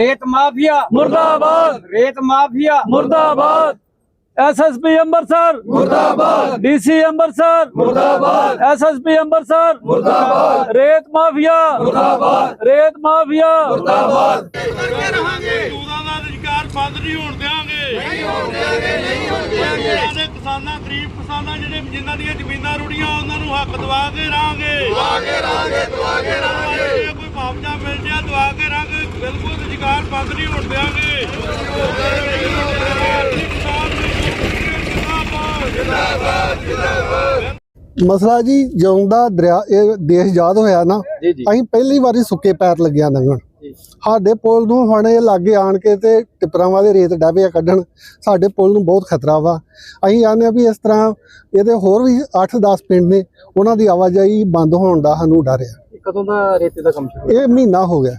ਰੇਤ ਮਾਫੀਆ। ਮੁਰਦਾਬਾਦ। ਰੇਤ ਮਾਫੀਆ। ਮੁਰਦਾਬਾਦ। ਐਸਐਸਪੀ ਅੰਮ੍ਰਿਤਸਰ। ਮੁਰਦਾਬਾਦ। ਡੀਸੀ ਅੰਮ੍ਰਿਤਸਰ। ਮੁਰਦਾਬਾਦ। ਐਸਐਸਪੀ ਅੰਮ੍ਰਿਤਸਰ। ਮੁਰਦਾਬਾਦ। ਰੇਤ ਮਾਫੀਆ। ਮੁਰਦਾਬਾਦ। ਰੇਤ ਮਾਫੀਆ। ਮੁਰਦਾਬਾਦ। ਰਹਾਂਗੇ। ਦਾ ਰੁਜ਼ਗਾਰ ਬੰਦ ਨਹੀਂ ਹੋਣ ਦਿਆਂਗੇ। ਨਹੀਂ ਹੋਣ ਦਿਆਂਗੇ ਨਹੀਂ ਹੋਣ ਦਿਆਂਗੇ। ਕਿਸਾਨਾਂ ਗਰੀਬ ਕਿਸਾਨਾਂ ਜਿਹੜੇ ਜਿਨ੍ਹਾਂ ਦੀਆਂ ਜ਼ਮੀਨਾਂ ਰੁੜੀਆਂ ਉਹਨਾਂ ਨੂੰ ਹੱਕ ਦਵਾ ਕੇ ਰਹਾਂਗੇ। ਦਵਾ ਕੇ ਰਹਾਂਗੇ ਦਵਾ ਕੇ ਰਹਾਂਗੇ। ਜੇ ਕੋਈ ਮੁਆਵਜ਼ਾ ਮਿਲ ਜਾਏ ਦਵਾ ਕੇ ਰਹਾਂਗੇ। ਬਿਲਕੁਲ ਰੁਜ਼ਗਾਰ ਬੰਦ ਨਹੀਂ ਹੋਣ ਦਿਆਂਗੇ। ਕਿਸਾਨ ਜਿੰਦਾਬਾਦ ਮਸਲਾ ਜੀ ਜਦੋਂ ਦਾ ਦਰਿਆ ਇਹ ਦੇਸ਼ ਆਜ਼ਾਦ ਹੋਇਆ ਨਾ ਅਸੀਂ ਪਹਿਲੀ ਵਾਰੀ ਸੁੱਕੇ ਪੈਰ ਲੱਗਿਆ ਲੰਘਣ ਸਾਡੇ ਪੁਲ ਨੂੰ ਹੁਣ ਇਹ ਲਾਗੇ ਆਣ ਕੇ ਤੇ ਟਿੱਪਰਾਂ ਵਾਲੇ ਰੇਤ ਡਾਬੇ ਆ ਕੱਢਣ ਸਾਡੇ ਪੁਲ ਨੂੰ ਬਹੁਤ ਖਤਰਾ ਵਾ। ਅਸੀਂ ਆਨੇ ਆ ਵੀ ਇਸ ਤਰ੍ਹਾਂ ਇਹਦੇ ਹੋਰ ਵੀ 8-10 ਪਿੰਡ ਨੇ ਉਹਨਾਂ ਦੀ ਆਵਾਜਾਈ ਬੰਦ ਹੋਣ ਦਾ ਸਾਨੂੰ ਡਰ ਆ। ਕਦੋਂ ਦਾ ਰੇਤੇ ਦਾ ਕੰਮ ਸ਼ੁਰੂ ਇਹ ਮਹੀਨਾ ਹੋ ਗਿਆ।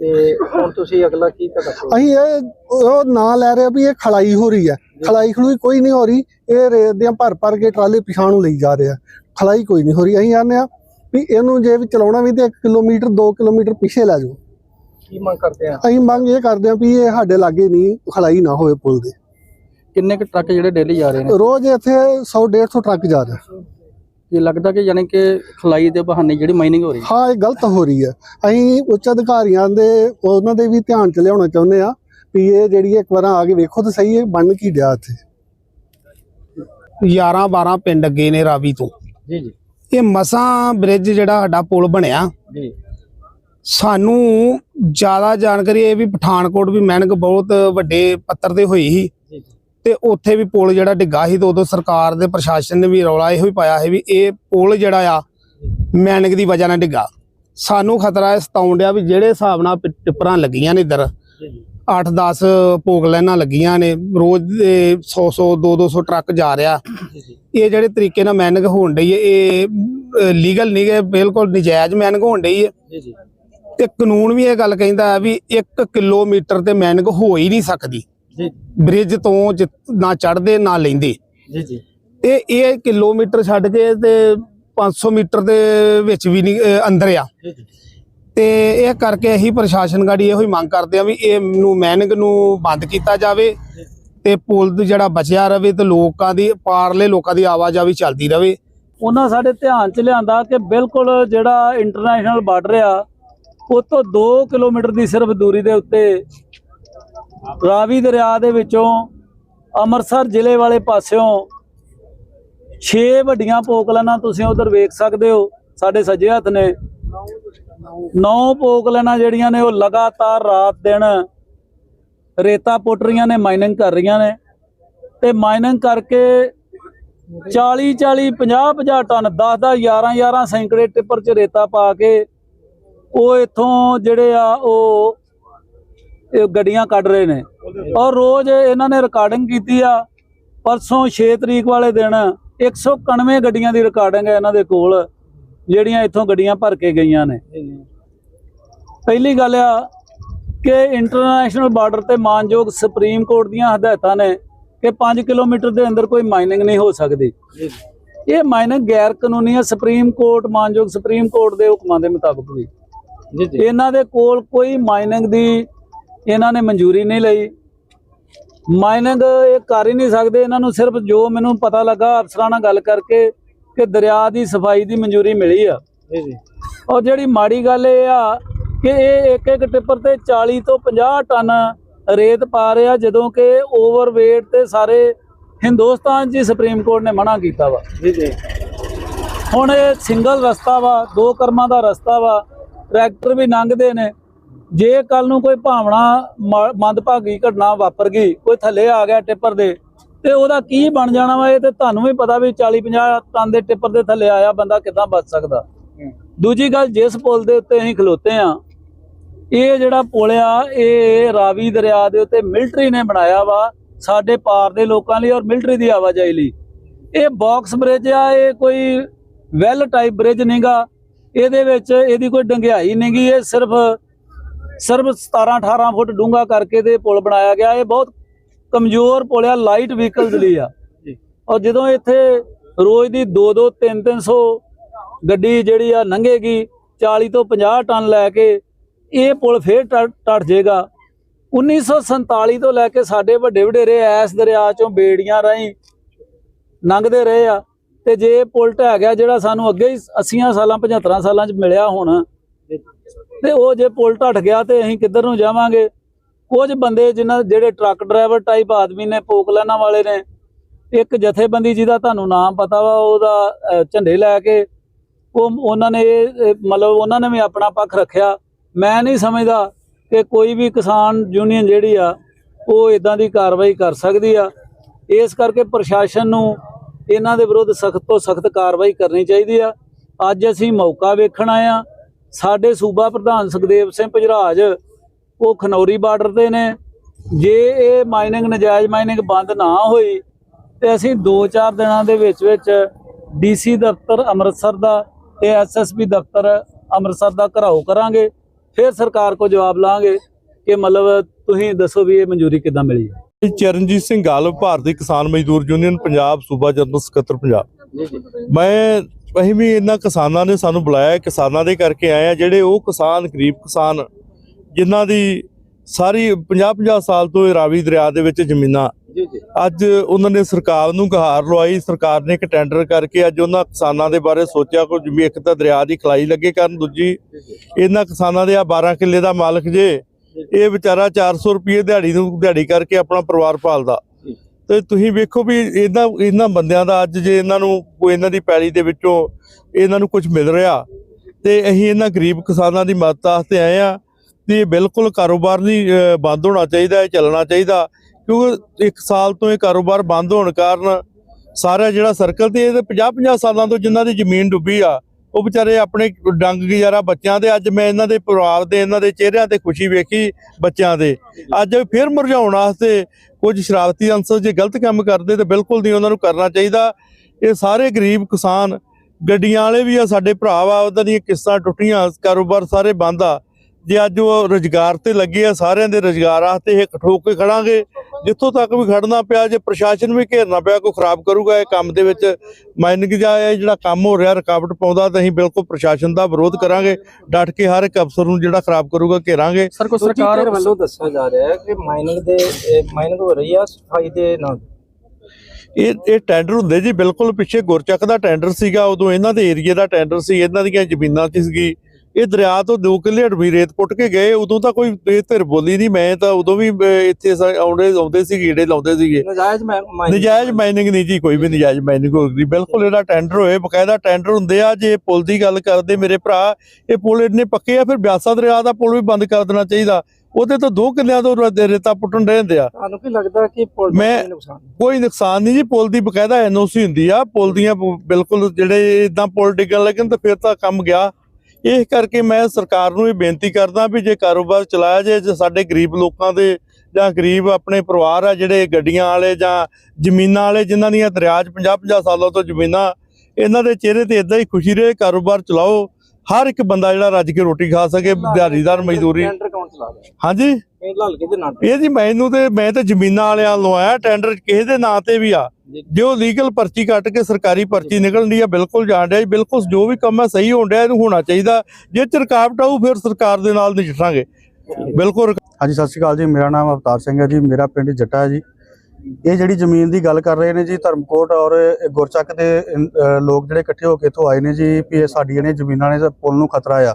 ਤੇ ਹੁਣ ਤੁਸੀਂ ਅਗਲਾ ਕੀ ਤੁਹਾਡਾ ਅਸੀਂ ਇਹ ਉਹ ਨਾਂ ਲੈ ਰਹੇ ਆ ਵੀ ਇਹ ਖਲਾਈ ਹੋ ਰਹੀ ਹੈ। ਖਲਾਈ ਖਲੂਈ ਕੋਈ ਨਹੀਂ ਹੋ ਰਹੀ। ਇਹ ਰੇਤ ਦੀਆਂ ਭਰ ਭਰ ਕੇ ਟਰਾਲੇ ਪਿਛਾਂ ਨੂੰ ਲਈ ਜਾ ਰਹੇ ਆ। ਖਲਾਈ ਕੋਈ ਨਹੀਂ ਹੋ ਰਹੀ। ਅਸੀਂ ਆਨੇ ਆ ਵੀ ਇਹਨੂੰ ਜੇ ਵੀ ਚਲਾਉਣਾ ਵੀ ਤੇ 1 ਕਿਲੋਮੀਟਰ 2 ਕਿਲੋਮੀਟਰ ਪਿੱਛੇ ਲੈ ਜਾਓ। ਕੀ ਮੰਗ ਕਰਦੇ ਆ? ਅਸੀਂ ਮੰਗ ਇਹ ਕਰਦੇ ਆ ਵੀ ਇਹ ਸਾਡੇ ਲਾਗੇ ਨਹੀਂ ਖਲਾਈ ਨਾ ਹੋਵੇ ਪੁਲ ਦੇ। ਕਿੰਨੇ ਕੁ ਟਰੱਕ ਜਿਹੜੇ ਡੇਲੀ ਜਾ ਰਹੇ ਨੇ? ਰੋਜ਼ ਇੱਥੇ 100 150 ਟਰੱਕ ਜਾ ਰਿਹਾ ਇਹ ਲੱਗਦਾ ਕਿ ਯਾਨੀ ਕਿ ਖਲਾਈ ਦੇ ਬਹਾਨੇ ਜਿਹੜੀ ਮਾਈਨਿੰਗ ਹੋ ਰਹੀ ਹਾਂ। ਇਹ ਗਲਤ ਹੋ ਰਹੀ ਹੈ। ਅਸੀਂ ਉੱਚ ਅਧਿਕਾਰੀਆਂ ਦੇ ਉਹਨਾਂ ਦੇ ਵੀ ਧਿਆਨ ਚ ਲਿਆਉਣਾ ਚਾਹੁੰਦੇ ਆ ਵੀ ਇਹ ਜਿਹੜੀ ਇੱਕ ਵਾਰ ਆ ਕੇ ਵੇਖੋ ਤਾਂ ਸਹੀ ਇਹ ਬਣ ਕੀ ਡਿਆ ਇੱਥੇ। 11 12 ਪਿੰਡ ਅੱਗੇ ਨੇ ਰਾਵੀ ਤੋਂ। ਜੀ ਜੀ। ਇਹ ਮਸਾਂ ਬ੍ਰਿਜ ਜਿਹੜਾ ਸਾਡਾ ਪੁਲ ਬਣਿਆ ਜੀ। ਸਾਨੂੰ ਜ਼ਿਆਦਾ ਜਾਣਕਾਰੀ ਇਹ ਵੀ ਪਠਾਨਕੋਟ ਵੀ ਮੈਨਕ ਬਹੁਤ ਵੱਡੇ ਪੱਤਰ ਤੇ ਹੋਈ ਸੀ। ਤੇ ਉੱਥੇ ਵੀ ਪੁਲ ਜਿਹੜਾ ਡਿੱਗਾ ਸੀ ਤੇ ਉਦੋਂ ਸਰਕਾਰ ਦੇ ਪ੍ਰਸ਼ਾਸਨ ਨੇ ਵੀ ਰੌਲਾ ਇਹੋ ਹੀ ਪਾਇਆ ਸੀ ਵੀ ਇਹ ਪੁਲ ਜਿਹੜਾ ਆ ਮੈਨਕ ਦੀ ਵਜ੍ਹਾ ਨਾਲ ਡਿੱਗਾ। ਸਾਨੂੰ ਖਤਰਾ ਇਸ ਸਤਾਉਣ ਡਿਆ ਵੀ ਜਿਹੜੇ ਹਿਸਾਬ ਨਾਲ ਟਿੱਪਰਾਂ ਲੱਗੀਆਂ ਨੇ ਇੱਧਰ ਜੀ ਜੀ 8-10 ਭੋਗ ਲੈਣਾ ਲੱਗੀਆਂ ਨੇ ਰੋਜ਼ ਦੇ 100-100 200 ਟਰੱਕ ਜਾ ਰਿਹਾ। ਇਹ ਜਿਹੜੇ ਤਰੀਕੇ ਨਾਲ ਮੈਨਿੰਗ ਹੋਣ ਡਈ ਹੈ ਇਹ ਲੀਗਲ ਨਹੀਂ ਗੇ ਬਿਲਕੁਲ ਨਜਾਇਜ਼ ਮੈਨਿੰਗ ਹੋਣ ਡਈ ਹੈ ਤੇ ਕਾਨੂੰਨ ਵੀ ਇਹ ਗੱਲ ਕਹਿੰਦਾ ਹੈ ਵੀ 1 ਕਿਲੋਮੀਟਰ ਤੇ ਮੈਨਿੰਗ ਹੋ ਹੀ ਨਹੀਂ ਸਕਦੀ। ਬ੍ਰਿਜ ਤੋਂ ਨਾ ਚੜਦੇ ਨਾ ਲੈਂਦੇ। ਜੀ ਜੀ। ਤੇ ਇਹ ਕਿਲੋਮੀਟਰ ਛੱਡ ਕੇ ਤੇ 500 ਮੀਟਰ ਦੇ ਵਿੱਚ ਵੀ ਨਹੀਂ ਅੰਦਰ ਆ। ਤੇ ਇਹ ਕਰਕੇ ਅਸੀਂ ਪ੍ਰਸ਼ਾਸਨ ਗਾੜੀ ਇਹੋ ਹੀ ਮੰਗ ਕਰਦੇ ਆ ਵੀ ਇਹ ਨੂੰ ਮੈਨਿੰਗ ਨੂੰ ਬੰਦ ਕੀਤਾ ਜਾਵੇ ਤੇ ਪੁਲ ਜਿਹੜਾ ਬਚਿਆ ਰਵੇ ਤੇ ਲੋਕਾਂ ਦੀ ਪਾਰਲੇ ਲੋਕਾਂ ਦੀ ਆਵਾਜਾਈ ਚੱਲਦੀ ਰਵੇ। ਉਹਨਾਂ ਸਾਡੇ ਧਿਆਨ ਚ ਲਿਆਂਦਾ ਕਿ ਬਿਲਕੁਲ ਜਿਹੜਾ ਇੰਟਰਨੈਸ਼ਨਲ ਬਾਰਡਰ ਆ ਉਹ ਤੋਂ 2 ਕਿਲੋਮੀਟਰ ਦੀ ਸਿਰਫ ਦੂਰੀ ਦੇ ਉੱਤੇ ਰਾਵੀ ਦਰਿਆ ਦੇ ਵਿੱਚੋਂ ਅੰਮ੍ਰਿਤਸਰ ਜ਼ਿਲ੍ਹੇ ਵਾਲੇ ਪਾਸਿਓਂ 6 ਵੱਡੀਆਂ ਪੋਕਲਨਾਂ ਤੁਸੀਂ ਉਧਰ ਵੇਖ ਸਕਦੇ ਹੋ, ਸਾਡੇ ਸੱਜੇ ਹੱਥ ਨੇ। 9 ਪੋਕਲਨਾਂ ਜਿਹੜੀਆਂ ਨੇ ਉਹ ਲਗਾਤਾਰ ਰਾਤ ਦਿਨ ਰੇਤਾ ਪੁੱਟ ਰਹੀਆਂ ਨੇ ਮਾਈਨਿੰਗ ਕਰ ਰਹੀਆਂ ਨੇ। ਤੇ ਮਾਈਨਿੰਗ ਕਰਕੇ 40 40 50 50 ਟਨ 10 10 11 11 ਸੈਂਕੜੇ ਟਿੱਪਰ ਚ ਰੇਤਾ ਪਾ ਕੇ ਉਹ ਇੱਥੋਂ ਜਿਹੜੇ ਆ ਉਹ ਇਹ ਗੱਡੀਆਂ ਕੱਢ ਰਹੇ ਨੇ। ਔਰ ਰੋਜ਼ ਇਹਨਾਂ ਨੇ ਰਿਕਾਰਡਿੰਗ ਕੀਤੀ ਆ। ਪਰਸੋਂ 6 ਤਰੀਕ ਵਾਲੇ ਦਿਨ 191 ਗੱਡੀਆਂ ਦੀ ਰਿਕਾਰਡਿੰਗ ਹੈ ਇਹਨਾਂ ਦੇ ਕੋਲ ਜਿਹੜੀਆਂ ਇੱਥੋਂ ਗੱਡੀਆਂ ਭਰ ਕੇ ਗਈਆਂ ਨੇ। ਪਹਿਲੀ ਗੱਲ ਆ ਕਿ ਇੰਟਰਨੈਸ਼ਨਲ ਬਾਰਡਰ ਤੇ ਮਾਨਯੋਗ ਸੁਪਰੀਮ ਕੋਰਟ ਦੀਆਂ ਹਦਾਇਤਾਂ ਨੇ ਕਿ 5 ਕਿਲੋਮੀਟਰ ਦੇ ਅੰਦਰ ਕੋਈ ਮਾਈਨਿੰਗ ਨਹੀਂ ਹੋ ਸਕਦੀ। ਇਹ ਮਾਈਨਿੰਗ ਗੈਰ ਕਾਨੂੰਨੀ ਹੈ ਸੁਪਰੀਮ ਕੋਰਟ ਮਾਨਯੋਗ ਸੁਪਰੀਮ ਕੋਰਟ ਦੇ ਹੁਕਮਾਂ ਦੇ ਮੁਤਾਬਕ ਵੀ। ਇਹਨਾਂ ਦੇ ਕੋਲ ਕੋਈ ਮਾਈਨਿੰਗ ਦੀ ਇਹਨਾਂ ਨੇ ਮਨਜ਼ੂਰੀ ਨਹੀਂ ਲਈ। ਮਾਈਨਿੰਗ ਇਹ ਕਰ ਹੀ ਨਹੀਂ ਸਕਦੇ। ਇਹਨਾਂ ਨੂੰ ਸਿਰਫ ਜੋ ਮੈਨੂੰ ਪਤਾ ਲੱਗਾ ਅਫਸਰਾਂ ਨਾਲ ਗੱਲ ਕਰਕੇ ਕਿ ਦਰਿਆ ਦੀ ਸਫ਼ਾਈ ਦੀ ਮਨਜ਼ੂਰੀ ਮਿਲੀ ਆ। ਜੀ ਜੀ। ਔਰ ਜਿਹੜੀ ਮਾੜੀ ਗੱਲ ਇਹ ਆ ਕਿ ਇਹ ਇੱਕ ਇੱਕ ਟਿੱਪਰ ਤੇ 40 ਤੋਂ 50 ਟਨ ਰੇਤ ਪਾ ਰਿਹਾ ਜਦੋਂ ਕਿ ਓਵਰਵੇਟ ਤੇ ਸਾਰੇ ਹਿੰਦੁਸਤਾਨ 'ਚ ਸੁਪਰੀਮ ਕੋਰਟ ਨੇ ਮਨਾ ਕੀਤਾ ਵਾ। ਜੀ ਜੀ। ਹੁਣ ਇਹ ਸਿੰਗਲ ਰਸਤਾ ਵਾ ਦੋ ਕਰਮਾਂ ਦਾ ਰਸਤਾ ਵਾ। ਟਰੈਕਟਰ ਵੀ ਲੰਘਦੇ ਨੇ। ਜੇ ਕੱਲ ਨੂੰ ਕੋਈ ਭਾਵਨਾ ਮੰਦਭਾਗੀ ਘਟਨਾ ਵਾਪਰ ਗਈ, ਕੋਈ ਥੱਲੇ ਆ ਗਿਆ ਟਿੱਪਰ ਦੇ, ਤੇ ਉਹਦਾ ਕੀ ਬਣ ਜਾਣਾ ਵਾ ਇਹ ਤੇ ਤੁਹਾਨੂੰ ਵੀ ਪਤਾ ਵੀ 40 50 ਟਨ ਦੇ ਟਿੱਪਰ ਦੇ ਥੱਲੇ ਆਇਆ ਬੰਦਾ ਕਿੱਦਾਂ ਬਚ ਸਕਦਾ। ਦੂਜੀ ਗੱਲ, ਜਿਸ ਪੁਲ ਦੇ ਉੱਤੇ ਅਸੀਂ ਖਲੋਤੇ ਆ ਇਹ ਜਿਹੜਾ ਪੁਲ ਆ, ਇਹ ਰਾਵੀ ਦਰਿਆ ਦੇ ਉੱਤੇ ਮਿਲਟਰੀ ਨੇ ਬਣਾਇਆ ਵਾ ਸਾਡੇ ਪਾਰ ਦੇ ਲੋਕਾਂ ਲਈ ਔਰ ਮਿਲਟਰੀ ਦੀ ਆਵਾਜਾਈ ਲਈ। ਇਹ ਬਾਕਸ ਬ੍ਰਿਜ ਆ, ਇਹ ਕੋਈ ਵੈਲ ਟਾਈਪ ਬ੍ਰਿਜ ਨਹੀਂਗਾ ਇਹਦੇ ਵਿੱਚ ਇਹਦੀ ਕੋਈ ਡੰਗਿਆਈ ਨਹੀਂਗੀ ਇਹ ਸਿਰਫ ਸਿਰਫ 17 18 ਫੁੱਟ ਡੂੰਘਾ ਕਰਕੇ ਤੇ ਪੁਲ ਬਣਾਇਆ ਗਿਆ। ਇਹ ਬਹੁਤ ਕਮਜ਼ੋਰ ਪੁਲ ਆ ਲਾਈਟ ਵਹੀਕਲਸ ਲਈ ਆ। ਔਰ ਜਦੋਂ ਇੱਥੇ ਰੋਜ਼ ਦੀ 2 2 3 300 ਗੱਡੀ ਜਿਹੜੀ ਆ ਲੰਘੇਗੀ 40 ਤੋਂ 50 ਟਨ ਲੈ ਕੇ ਇਹ ਪੁਲ ਫੇਰ ਟੱਟ ਜਾਏਗਾ। 1947 ਤੋਂ ਲੈ ਕੇ ਸਾਡੇ ਵੱਡੇ ਵਡੇਰੇ ਐਸ ਦਰਿਆ ਚੋਂ ਬੇੜੀਆਂ ਰਾਹੀਂ ਲੰਘਦੇ ਰਹੇ ਆ। ਤੇ ਜੇ ਪੁਲ ਢਹਿ ਗਿਆ ਜਿਹੜਾ ਸਾਨੂੰ ਅੱਗੇ ਹੀ 80 ਸਾਲਾਂ 75 ਸਾਲਾਂ ਚ ਮਿਲਿਆ ਹੁਣ ਤੇ ਉਹ ਜੇ ਪੁਲ ਢੱਟ ਗਿਆ ਤੇ ਅਸੀਂ ਕਿੱਧਰ ਨੂੰ ਜਾਵਾਂਗੇ? ਕੁਝ ਬੰਦੇ ਜਿਨ੍ਹਾਂ ਜਿਹੜੇ ਟਰੱਕ ਡਰਾਈਵਰ ਟਾਈਪ ਆਦਮੀ ਨੇ, ਪੋਕਲਾਨਾ ਵਾਲੇ ਨੇ, ਇੱਕ ਜਥੇਬੰਦੀ ਜਿਹਦਾ ਤੁਹਾਨੂੰ ਨਾਮ ਪਤਾ ਵਾ, ਉਹਦਾ ਝੰਡੇ ਲੈ ਕੇ ਉਹ, ਉਹਨਾਂ ਨੇ ਇਹ- ਮਤਲਬ ਉਹਨਾਂ ਨੇ ਵੀ ਆਪਣਾ ਪੱਖ ਰੱਖਿਆ। ਮੈਂ ਨਹੀਂ ਸਮਝਦਾ ਕਿ ਕੋਈ ਵੀ ਕਿਸਾਨ ਯੂਨੀਅਨ ਜਿਹੜੀ ਆ, ਉਹ ਇਦਾਂ ਦੀ ਕਾਰਵਾਈ ਕਰ ਸਕਦੀ ਆ। ਇਸ ਕਰਕੇ ਪ੍ਰਸ਼ਾਸਨ ਨੂੰ ਇਹਨਾਂ ਦੇ ਵਿਰੁੱਧ ਸਖਤ ਤੋਂ ਸਖਤ ਕਾਰਵਾਈ ਕਰਨੀ ਚਾਹੀਦੀ ਆ। ਅੱਜ ਅਸੀਂ ਮੌਕਾ ਵੇਖਣ ਆਏ ਆ। ਸਾਡੇ ਸੂਬਾ ਪ੍ਰਧਾਨ ਸੁਖਦੇਵ ਸਿੰਘ ਪਜਰਾਜ ਉਹ ਖਨੌਰੀ ਬਾਰਡਰ ਤੇ ਨੇ। ਜੇ ਇਹ ਮਾਈਨਿੰਗ ਨਜਾਇਜ਼ ਮਾਈਨਿੰਗ ਬੰਦ ਨਾ ਹੋਈ ਤੇ ਅਸੀਂ 2-4 ਦਿਨਾਂ ਦੇ ਵਿੱਚ ਵਿੱਚ ਡੀਸੀ ਦਫ਼ਤਰ ਅੰਮ੍ਰਿਤਸਰ ਦਾ ਤੇ ਐਸਐਸਪੀ ਦਫ਼ਤਰ ਅੰਮ੍ਰਿਤਸਰ ਦਾ ਘਰਾਓ ਕਰਾਂਗੇ। ਫਿਰ ਸਰਕਾਰ ਕੋ ਜਵਾਬ ਲਾਂਗੇ ਕਿ ਮਤਲਬ ਤੁਸੀਂ ਦੱਸੋ ਵੀ ਇਹ ਮਨਜ਼ੂਰੀ ਕਿੱਦਾਂ ਮਿਲੀ ਹੈ। ਚਰਨਜੀਤ ਸਿੰਘ ਗਾਲਵ ਭਾਰਤੀ ਕਿਸਾਨ ਮਜ਼ਦੂਰ ਯੂਨੀਅਨ ਪੰਜਾਬ ਸੂਬਾ ਜਨਰਲ ਸਕੱਤਰ ਪੰਜਾਬ। ਮੈਂ ਅਸੀਂ ਵੀ ਇਹਨਾਂ ਕਿਸਾਨਾਂ ਨੇ ਸਾਨੂੰ ਬੁਲਾਇਆ ਕਿਸਾਨਾਂ ਦੇ ਕਰਕੇ ਆਏ ਆ ਜਿਹੜੇ ਉਹ ਕਿਸਾਨ ਗਰੀਬ ਕਿਸਾਨ ਜਿਨ੍ਹਾਂ ਦੀ ਸਾਰੀ 50-50 ਸਾਲ ਤੋਂ ਇਹ ਰਾਵੀ ਦਰਿਆ ਦੇ ਵਿੱਚ ਜ਼ਮੀਨਾਂ। ਅੱਜ ਉਹਨਾਂ ਨੇ ਸਰਕਾਰ ਨੂੰ ਗਹਾਰ ਲਵਾਈ ਸਰਕਾਰ ਨੇ ਇੱਕ ਟੈਂਡਰ ਕਰਕੇ ਅੱਜ ਉਹਨਾਂ ਕਿਸਾਨਾਂ ਦੇ ਬਾਰੇ ਸੋਚਿਆ ਕੁਝ ਵੀ ਇੱਕ ਤਾਂ ਦਰਿਆ ਦੀ ਖਲਾਈ ਲੱਗੇ ਕਰਨ ਦੂਜੀ ਇਹਨਾਂ ਕਿਸਾਨਾਂ ਦੇ ਆ 12 ਕਿੱਲੇ ਦਾ ਮਾਲਕ ਜੇ ਇਹ ਵਿਚਾਰਾ 400 ਰੁਪਏ ਦਿਹਾੜੀ ਨੂੰ ਦਿਹਾੜੀ ਕਰਕੇ ਆਪਣਾ ਪਰਿਵਾਰ ਪਾਲਦਾ। ਤੇ ਤੁਸੀਂ ਵੇਖੋ ਵੀ ਇਹਨਾਂ ਇਹਨਾਂ ਬੰਦਿਆਂ ਦਾ ਅੱਜ ਜੇ ਇਹਨਾਂ ਨੂੰ ਕੋਈ ਇਹਨਾਂ ਦੀ ਪੈਲੀ ਦੇ ਵਿੱਚੋਂ ਇਹਨਾਂ ਨੂੰ ਕੁਝ ਮਿਲ ਰਿਹਾ, ਤੇ ਅਸੀਂ ਇਹਨਾਂ ਗਰੀਬ ਕਿਸਾਨਾਂ ਦੀ ਮਦਦ ਵਾਸਤੇ ਆਏ ਆ ਤੇ ਇਹ ਬਿਲਕੁਲ ਕਾਰੋਬਾਰ ਨਹੀਂ ਬੰਦ ਹੋਣਾ ਚਾਹੀਦਾ, ਇਹ ਚੱਲਣਾ ਚਾਹੀਦਾ, ਕਿਉਂਕਿ ਇੱਕ ਸਾਲ ਤੋਂ ਇਹ ਕਾਰੋਬਾਰ ਬੰਦ ਹੋਣ ਕਾਰਨ ਸਾਰਾ ਜਿਹੜਾ ਸਰਕਲ ਤੇ ਇਹ 50 50 ਸਾਲਾਂ ਤੋਂ ਜਿਨ੍ਹਾਂ ਦੀ ਜ਼ਮੀਨ ਡੁੱਬੀ ਆ ਉਹ ਵਿਚਾਰੇ ਆਪਣੇ ਡੰਗ ਗੁਜ਼ਾਰਾ ਬੱਚਿਆਂ ਦੇ, ਅੱਜ ਮੈਂ ਇਹਨਾਂ ਦੇ ਪਰਿਵਾਰ ਦੇ, ਇਹਨਾਂ ਦੇ ਚਿਹਰਿਆਂ ਤੇ ਖੁਸ਼ੀ ਵੇਖੀ ਬੱਚਿਆਂ ਦੇ। ਅੱਜ ਫਿਰ ਮੁਰਝਾਉਣ ਵਾਸਤੇ ਕੁਝ ਸ਼ਰਾਰਤੀ ਅੰਸਰ ਜੇ ਗਲਤ ਕੰਮ ਕਰਦੇ ਤੇ ਬਿਲਕੁਲ ਨਹੀਂ ਉਹਨਾਂ ਨੂੰ ਕਰਨਾ ਚਾਹੀਦਾ। ਇਹ ਸਾਰੇ ਗਰੀਬ ਕਿਸਾਨ, ਗੱਡੀਆਂ ਵਾਲੇ ਵੀ ਆ, ਸਾਡੇ ਭਰਾ ਵਾ, ਉਹਨਾਂ ਦੀਆਂ ਕਿਸ਼ਤਾਂ ਟੁੱਟੀਆਂ, ਕਾਰੋਬਾਰ ਸਾਰੇ ਬੰਦ ਆ। ਜੇ ਅੱਜ ਉਹ ਰੁਜ਼ਗਾਰ ਤੇ ਲੱਗੇ ਆ, ਸਾਰਿਆਂ ਦੇ ਰੁਜ਼ਗਾਰ ਵਾਸਤੇ ਇਹ ਠੋਕ ਕੇ ਖੜਾਂਗੇ। ਜਿੱਥੋਂ ਤੱਕ ਵੀ ਖੜਨਾ ਪਿਆ ਜੇ ਪ੍ਰਸ਼ਾਸਨ ਵੀ ਘੇਰਨਾ ਪਿਆ ਕੋਈ ਖਰਾਬ ਕਰੂਗਾ ਇਹ ਕੰਮ ਦੇ ਵਿੱਚ ਮਾਈਨਿੰਗ ਦਾ ਇਹ ਜਿਹੜਾ ਕੰਮ ਹੋ ਰਿਹਾ ਰੁਕਾਵਟ ਪਾਉਂਦਾ ਤਾਂ ਅਸੀਂ ਬਿਲਕੁਲ ਪ੍ਰਸ਼ਾਸਨ ਦਾ ਵਿਰੋਧ ਕਰਾਂਗੇ ਡਟ ਕੇ ਹਰ ਇੱਕ ਅਫਸਰ ਨੂੰ ਜਿਹੜਾ ਖਰਾਬ ਕਰੂਗਾ ਘੇਰਾਂਗੇ। ਸਰ ਕੋਈ ਸਰਕਾਰ ਵੱਲੋਂ ਦੱਸਿਆ ਜਾ ਰਿਹਾ ਹੈ ਕਿ ਮਾਈਨਿੰਗ ਦੇ ਮਾਈਨਿੰਗ ਹੋ ਰਹੀ ਆ ਸਫ਼ਾਈ ਦੇ ਨਾਲ। ਇਹ ਇਹ ਟੈਂਡਰ ਹੁੰਦੇ ਜੀ ਬਿਲਕੁਲ ਪਿੱਛੇ ਗੁਰਚੱਕ ਦਾ ਟੈਂਡਰ ਸੀਗਾ ਉਦੋਂ ਇਹਨਾਂ ਦੇ ਏਰੀਆ ਦਾ ਟੈਂਡਰ ਸੀ ਇਹਨਾਂ ਦੀਆਂ ਜ਼ਮੀਨਾਂ 'ਚ ਸੀਗੀ। ਇਹ ਦਰਿਆ ਤੋਂ 2 ਕਿੱਲੇ ਹੜਵੀ ਰੇਤ ਪੁੱਟ ਕੇ ਗਏ ਉਦੋਂ ਤਾਂ ਕੋਈ ਇਹ ਧਿਰ ਬੋਲੀ ਨਹੀਂ ਮੈਂ ਤਾਂ ਉਦੋਂ ਵੀ ਇੱਥੇ ਆਉਂਦੇ ਆਉਂਦੇ ਸੀ ਗੀੜੇ ਲਾਉਂਦੇ ਸੀਗੇ। ਨਜਾਇਜ਼ ਮਾਈਨਿੰਗ ਨਜਾਇਜ਼ ਮਾਈਨਿੰਗ ਨਹੀਂ ਜੀ ਕੋਈ ਵੀ ਨਜਾਇਜ਼ ਮਾਈਨਿੰਗ ਹੋ ਗਈ ਬਿਲਕੁਲ ਇਹਦਾ ਟੈਂਡਰ ਹੋਏ ਬਕਾਇਦਾ ਟੈਂਡਰ ਹੁੰਦੇ ਆ ਜੇ ਪੁਲ ਦੀ ਗੱਲ ਕਰਦੇ ਮੇਰੇ ਭਰਾ ਇਹ ਪੁਲ ਇੰਨੇ ਪੱਕੇ ਆ ਫਿਰ ਬਿਆਸਾ ਦਰਿਆ ਦਾ ਪੁਲ ਵੀ ਬੰਦ ਕਰ ਦੇਣਾ ਚਾਹੀਦਾ। ਉਹਦੇ ਤੋਂ 2 ਕਿੱਲਿਆਂ ਤੋਂ ਰੇਤਾ ਪੁੱਟਣ ਦੇ ਹੁੰਦੇ ਆ। ਤੁਹਾਨੂੰ ਕੀ ਲੱਗਦਾ ਕਿ ਪੁਲ ਦਾ ਨੁਕਸਾਨ? ਕੋਈ ਨੁਕਸਾਨ ਨਹੀਂ ਜੀ ਪੁਲ ਦੀ ਬਕਾਇਦਾ ਐਨਓਸੀ ਹੁੰਦੀ ਆ ਪੁਲ ਦੀਆਂ ਬਿਲਕੁਲ ਜਿਹੜੇ ਇਦਾਂ ਪੁਲ ਡਿੱਗਣ ਲੱਗਣ ਤਾਂ ਫਿਰ ਤਾਂ ਕੰਮ ਗਿਆ। ਇਸ ਕਰਕੇ ਮੈਂ ਸਰਕਾਰ ਨੂੰ ਇਹ ਬੇਨਤੀ ਕਰਦਾ ਵੀ ਜੇ ਕਾਰੋਬਾਰ ਚਲਾਇਆ ਜੇ ਜੇ ਸਾਡੇ ਗਰੀਬ ਲੋਕਾਂ ਦੇ ਜਾਂ ਗਰੀਬ ਆਪਣੇ ਪਰਿਵਾਰ ਆ ਜਿਹੜੇ ਗੱਡੀਆਂ ਵਾਲੇ ਜਾਂ ਜ਼ਮੀਨਾਂ ਵਾਲੇ ਜਿਨ੍ਹਾਂ ਦੀਆਂ ਦਰਿਆ 'ਚ 50 50 ਸਾਲਾਂ ਤੋਂ ਜ਼ਮੀਨਾਂ ਇਹਨਾਂ ਦੇ ਚਿਹਰੇ ਤੇ ਇਦਾਂ ਹੀ ਖੁਸ਼ੀ ਰਹੇ ਕਾਰੋਬਾਰ ਚਲਾਓ ਹਰ ਇੱਕ ਬੰਦਾ ਜਿਹੜਾ ਰੱਜ ਕੇ ਰੋਟੀ ਖਾ ਸਕੇ ਦਿਹਾੜੀਦਾਰ ਮਜ਼ਦੂਰੀ। ਹਾਂਜੀ? ਇਹ ਜੀ ਮੈਨੂੰ ਤੇ ਮੈਂ ਤੇ ਜ਼ਮੀਨਾਂ ਵਾਲਿਆਂ ਨੂੰ ਆਇਆ ਟੈਂਡਰ ਕਿਸੇ ਦੇ ਨਾਂ ਤੇ ਵੀ ਆ। ਜੇ ਉਹ ਲੀਗਲ ਪਰਚੀ ਕੱਟ ਕੇ ਸਰਕਾਰੀ ਪਰਚੀ ਨਿਕਲਣੀ ਆ, ਬਿਲਕੁਲ ਜਾਣ ਡਿਆ ਜੀ, ਬਿਲਕੁਲ ਜੋ ਵੀ ਕੰਮ ਹੈ ਸਹੀ ਹੋਣ ਡਿਆ, ਇਹਨੂੰ ਹੋਣਾ ਚਾਹੀਦਾ। ਜੇ ਚ ਰੁਕਾਵਟ ਆਊ, ਫਿਰ ਸਰਕਾਰ ਦੇ ਨਾਲ ਨਜਿੱਠਾਂਗੇ। ਬਿਲਕੁਲ ਹਾਂਜੀ, ਸਤਿ ਸ਼੍ਰੀ ਅਕਾਲ ਜੀ, ਮੇਰਾ ਨਾਮ ਅਵਤਾਰ ਸਿੰਘ ਹੈ ਜੀ, ਮੇਰਾ ਪਿੰਡ ਜੱਟਾ ਹੈ ਜੀ। ਇਹ ਜਿਹੜੀ ਜ਼ਮੀਨ ਦੀ ਗੱਲ ਕਰ ਰਹੇ ਨੇ ਜੀ ਧਰਮਕੋਟ ਔਰ ਗੁਰਚੱਕ ਦੇ ਲੋਕ ਜਿਹੜੇ ਇਕੱਠੇ ਹੋ ਕੇ ਇੱਥੋਂ ਆਏ ਨੇ ਜੀ ਵੀ ਇਹ ਸਾਡੀਆਂ ਨੇ ਜ਼ਮੀਨਾਂ ਨੇ ਪੁਲ ਨੂੰ ਖਤਰਾ ਆ।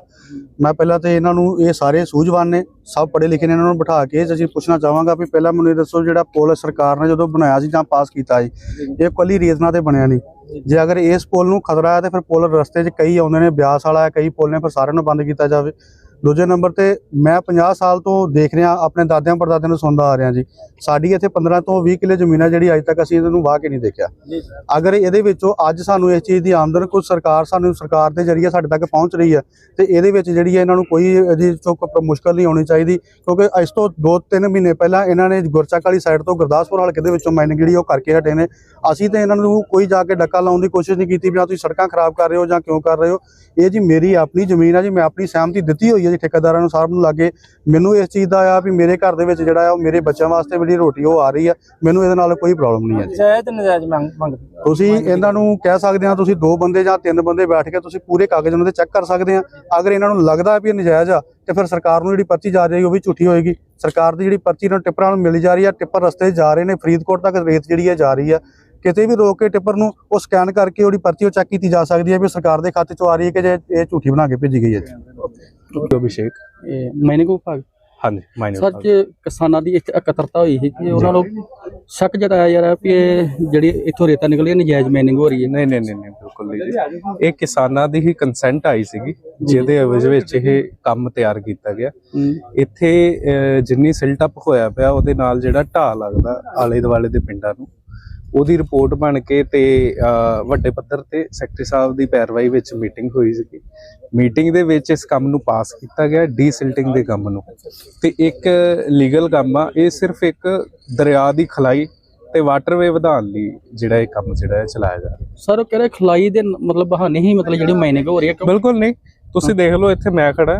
ਮੈਂ ਪਹਿਲਾਂ ਤੇ ਇਹਨਾਂ ਨੂੰ ਇਹ ਸਾਰੇ ਸੂਝਵਾਨ ਨੇ, ਸਭ ਪੜ੍ਹੇ ਲਿਖੇ ਨੇ, ਇਹਨਾਂ ਨੂੰ ਬਿਠਾ ਕੇ ਅਸੀਂ ਪੁੱਛਣਾ ਚਾਹਾਂਗਾ ਵੀ ਪਹਿਲਾਂ ਮੈਨੂੰ ਇਹ ਦੱਸੋ ਜਿਹੜਾ ਪੁਲ ਸਰਕਾਰ ਨੇ ਜਦੋਂ ਬਣਾਇਆ ਸੀ ਜਾਂ ਪਾਸ ਕੀਤਾ ਸੀ, ਇਹ ਕੱਲੀ ਰੀਜ਼ਨਾਂ ਤੇ ਬਣਿਆ ਨਹੀਂ। ਜੇ ਅਗਰ ਇਸ ਪੁਲ ਨੂੰ ਖਤਰਾ ਹੈ ਤੇ ਫਿਰ ਪੁਲ ਰਸਤੇ 'ਚ ਕਈ ਆਉਂਦੇ ਨੇ, ਬਿਆਸ ਵਾਲਾ ਕਈ ਪੁਲ ਨੇ, ਫਿਰ ਸਾਰਿਆਂ ਨੂੰ ਬੰਦ ਕੀਤਾ ਜਾਵੇ। ਦੂਜੇ ਨੰਬਰ ਤੇ ਮੈਂ 50 ਸਾਲ ਤੋਂ ਦੇਖ ਰਿਹਾ ਆਪਣੇ ਦਾਦਿਆਂ ਪੜਦਾਦਿਆਂ ਨੂੰ ਸੁਣਦਾ ਆ ਰਿਹਾ ਜੀ। ਸਾਡੀ ਇੱਥੇ 15 ਤੋਂ 20 ਕਿੱਲੇ ਜ਼ਮੀਨ ਜਿਹੜੀ ਅੱਜ ਤੱਕ ਅਸੀਂ ਇਹਨੂੰ ਵਾਹ ਕੇ ਨਹੀਂ ਦੇਖਿਆ। ਅਗਰ ਇਹਦੇ ਵਿੱਚੋਂ ਅੱਜ ਸਾਨੂੰ ਇਸ ਚੀਜ਼ ਦੀ ਆਮਦਨ ਕੋਈ ਸਰਕਾਰ ਸਾਨੂੰ ਸਰਕਾਰ ਦੇ ਜ਼ਰੀਏ ਸਾਡੇ ਤੱਕ ਪਹੁੰਚ ਰਹੀ ਹੈ ਤੇ ਇਹਦੇ ਵਿੱਚ ਜਿਹੜੀ ਹੈ ਇਹਨਾਂ ਨੂੰ ਕੋਈ ਇਹਦੀ ਚੋਂ ਮੁਸ਼ਕਲ ਨਹੀਂ ਆਉਣੀ ਚਾਹੀਦੀ ਕਿਉਂਕਿ ਇਸ ਤੋਂ 2-3 ਮਹੀਨੇ ਪਹਿਲਾਂ ਇਹਨਾਂ ਨੇ ਗੁਰਚੱਕ ਵਾਲੀ ਸਾਈਡ ਤੋਂ ਗੁਰਦਾਸਪੁਰ ਹਲਕੇ ਦੇ ਵਿੱਚੋਂ ਮਾਈਨਿੰਗ ਜਿਹੜੀ ਉਹ ਕਰਕੇ ਹਟੇ ਨੇ। ਅਸੀਂ ਤਾਂ ਇਹਨਾਂ ਨੂੰ ਕੋਈ ਜਾ ਕੇ ਡੱਕਾ ਲਾਉਣ ਦੀ ਕੋਸ਼ਿਸ਼ ਨਹੀਂ ਕੀਤੀ ਵੀ ਤੁਸੀਂ ਸੜਕਾਂ ਖਰਾਬ ਕਰ ਰਹੇ ਹੋ ਜਾਂ ਕਿਉਂ ਕਰ ਰਹੇ ਹੋ। ਇਹ ਜੀ ਮੇਰੀ ਆਪਣੀ ਜ਼ਮੀਨ ਆ ਜੀ ਮੈਂ ਆਪਣੀ ਸਹਿਮਤੀ ਦਿੱਤੀ ਹੋਈ ਹੈ ਜੀ ਠੇਕੇਦਾਰਾਂ ਨੂੰ ਸਾਰਿਆਂ ਨੂੰ ਲਾਗੇ। ਮੈਨੂੰ ਇਸ ਚੀਜ਼ ਦਾ ਆ ਵੀ ਮੇਰੇ ਘਰ ਦੇ ਵਿੱਚ ਜਿਹੜਾ ਆ ਉਹ ਮੇਰੇ ਬੱਚਿਆਂ ਵਾਸਤੇ ਜਿਹੜੀ ਰੋਟੀ ਉਹ ਆ ਰਹੀ ਆ। ਮੈਨੂੰ ਇਹਦੇ ਨਾਲ ਕੋਈ ਪ੍ਰੋਬਲਮ ਨਹੀਂ ਹੈ ਜੀ। ਜਾਇਜ਼ ਨਜਾਇਜ਼ ਮੰਗ ਤੁਸੀਂ ਇਹਨਾਂ ਨੂੰ ਕਹਿ ਸਕਦੇ ਆ ਤੁਸੀਂ ਦੋ ਬੰਦੇ ਜਾਂ ਤਿੰਨ ਬੰਦੇ ਬੈਠ ਕੇ ਤੁਸੀਂ ਪੂਰੇ ਕਾਗਜ਼ ਉਹਨਾਂ ਦੇ ਚੈੱਕ ਕਰ ਸਕਦੇ ਆ। ਅਗਰ ਇਹਨਾਂ ਨੂੰ ਲੱਗਦਾ ਵੀ ਇਹ ਨਜਾਇਜ਼ ਆ ਤੇ ਫਿਰ ਸਰਕਾਰ ਨੂੰ ਜਿਹੜੀ ਪਰਚੀ ਜਾ ਰਹੀ ਉਹ ਵੀ ਝੂਠੀ ਹੋਏਗੀ। ਸਰਕਾਰ ਦੀ ਜਿਹੜੀ ਪਰਚੀ ਇਹਨਾਂ ਟਿੱਪਰਾਂ ਨੂੰ ਮਿਲੀ ਜਾ ਰਹੀ ਆ ਟਿੱਪਰ ਰਸਤੇ ਜਾ ਰਹੇ ਨੇ। ਫਰੀਦਕੋਟ ਤੱਕ ਰੇਤ ਜਿਹੜੀ ਹੈ ਜਾ ਰਹੀ ਆ। ਕਿਤੇ ਵੀ ਰੋਕ ਕੇ ਟਿੱਪਰ ਨੂੰ ਉਹ ਸਕੈਨ ਕਰਕੇ ਉਹਦੀ ਪਰਚੀ ਉਹ ਚੈੱਕ ਕੀਤੀ ਜਾ ਸਕਦੀ ਹੈ ਵੀ ਸਰਕਾਰ ਦੇ ਖਾਤੇ 'ਚੋਂ ਆ ਰਹੀ ਹੈ ਕਿ ਜੇ ਇਹ ਝੂਠੀ ਬਣਾ ਕੇ ਭੇਜੀ ਗਈ ਹੈ ਅਭਿਸ਼ੇਕ? ਇਹ ਮਾਈਨਿੰਗ ਵਿਭਾਗ ਹਾਂਜੀ ਮਾਈਨਰ ਸਰ ਜੇ ਕਿਸਾਨਾਂ ਦੀ ਇੱਥੇ ਇਕੱਤਰਤਾ ਹੋਈ ਸੀ ਕਿ ਉਹਨਾਂ ਨੂੰ ਸ਼ੱਕ ਜਤਾਇਆ ਜਾ ਰਿਹਾ ਵੀ ਇਹ ਜਿਹੜੀ ਇੱਥੋਂ ਰੇਤਾ ਨਿਕਲੀ ਹੈ ਨਜਾਇਜ਼ ਮਾਈਨਿੰਗ ਹੋ ਰਹੀ ਹੈ। ਨਹੀਂ ਨਹੀਂ ਨਹੀਂ ਨਹੀਂ, ਬਿਲਕੁਲ ਨਹੀਂ ਜੀ। ਇਹ ਕਿਸਾਨਾਂ ਦੀ ਹੀ ਕੰਸੈਂਟ ਆਈ ਸੀਗੀ ਜਿਹਦੇ ਅਵਜ ਵਿੱਚ ਇਹ ਕੰਮ ਤਿਆਰ ਕੀਤਾ ਗਿਆ। ਹਮ, ਇੱਥੇ ਅਹ, ਜਿੰਨੀ ਸਿਲਟਅਪ ਹੋਇਆ ਪਿਆ ਉਹਦੇ ਨਾਲ ਜਿਹੜਾ ਢਾਹ ਲੱਗਦਾ ਆਲੇ ਦੁਆਲੇ ਦੇ ਪਿੰਡਾਂ ਨੂੰ ਉਹਦੀ ਰਿਪੋਰਟ ਬਣ ਕੇ ਤੇ ਵੱਡੇ ਪੱਧਰ ਤੇ ਸੈਕਟਰੀ ਸਾਹਿਬ ਦੀ ਪੈਰਵਾਈ ਵਿੱਚ ਮੀਟਿੰਗ ਹੋਈ ਸੀ ਮੀਟਿੰਗ ਦੇ ਵਿੱਚ ਇਸ ਕੰਮ ਨੂੰ ਪਾਸ ਕੀਤਾ ਗਿਆ ਡੀਸਿਲਟਿੰਗ ਦੇ ਕੰਮ ਨੂੰ। ਤੇ ਇੱਕ ਲੀਗਲ ਕੰਮ ਆ ਇਹ ਸਿਰਫ ਇੱਕ ਦਰਿਆ ਦੀ ਖਲਾਈ ਤੇ ਵਾਟਰਵੇ ਵਧਾਉਣ ਲਈ ਜਿਹੜਾ ਇਹ ਕੰਮ ਜਿਹੜਾ ਹੈ ਚਲਾਇਆ ਜਾ ਰਿਹਾ। ਸਰ ਉਹ ਕਹਿੰਦੇ ਖਲਾਈ ਦੇ ਮਤਲਬ ਬਹਾਨੇ ਹੀ ਮਤਲਬ ਜਿਹੜੀ ਮਾਈਨਿੰਗ ਹੋ ਰਹੀ ਹੈ ਬਿਲਕੁਲ ਨਹੀਂ। ਤੁਸੀਂ ਦੇਖ ਲਓ ਇੱਥੇ ਮੈਂ ਖੜਾ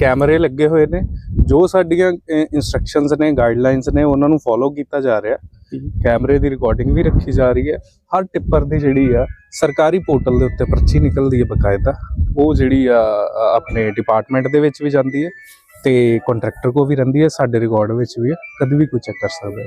ਕੈਮਰੇ ਲੱਗੇ ਹੋਏ ਨੇ। ਜੋ ਸਾਡੀਆਂ ਇਨਸਟਰਕਸ਼ਨਸ ਨੇ ਗਾਈਡਲਾਈਨਸ ਨੇ ਉਹਨਾਂ ਨੂੰ ਫੋਲੋ ਕੀਤਾ ਜਾ ਰਿਹਾ। ਕੈਮਰੇ ਦੀ ਰਿਕਾਰਡਿੰਗ ਵੀ ਰੱਖੀ ਜਾ ਰਹੀ ਹੈ। ਹਰ ਟਿੱਪਰ ਦੀ ਜਿਹੜੀ ਆ, ਸਰਕਾਰੀ ਪੋਰਟਲ ਦੇ ਉੱਤੇ ਪਰਚੀ ਨਿਕਲਦੀ ਹੈ ਬਕਾਇਦਾ। ਉਹ ਜਿਹੜੀ ਆ ਆਪਣੇ ਡਿਪਾਰਟਮੈਂਟ ਦੇ ਵਿੱਚ ਵੀ ਜਾਂਦੀ ਹੈ ਤੇ ਕੰਟਰੈਕਟਰ ਕੋ ਵੀ ਰਹਿੰਦੀ ਹੈ, ਸਾਡੇ ਰਿਕਾਰਡ ਵਿੱਚ ਵੀ ਹੈ। ਕਦੇ ਵੀ ਕੋਈ ਚੈੱਕ ਕਰ ਸਕਦਾ ਹੈ।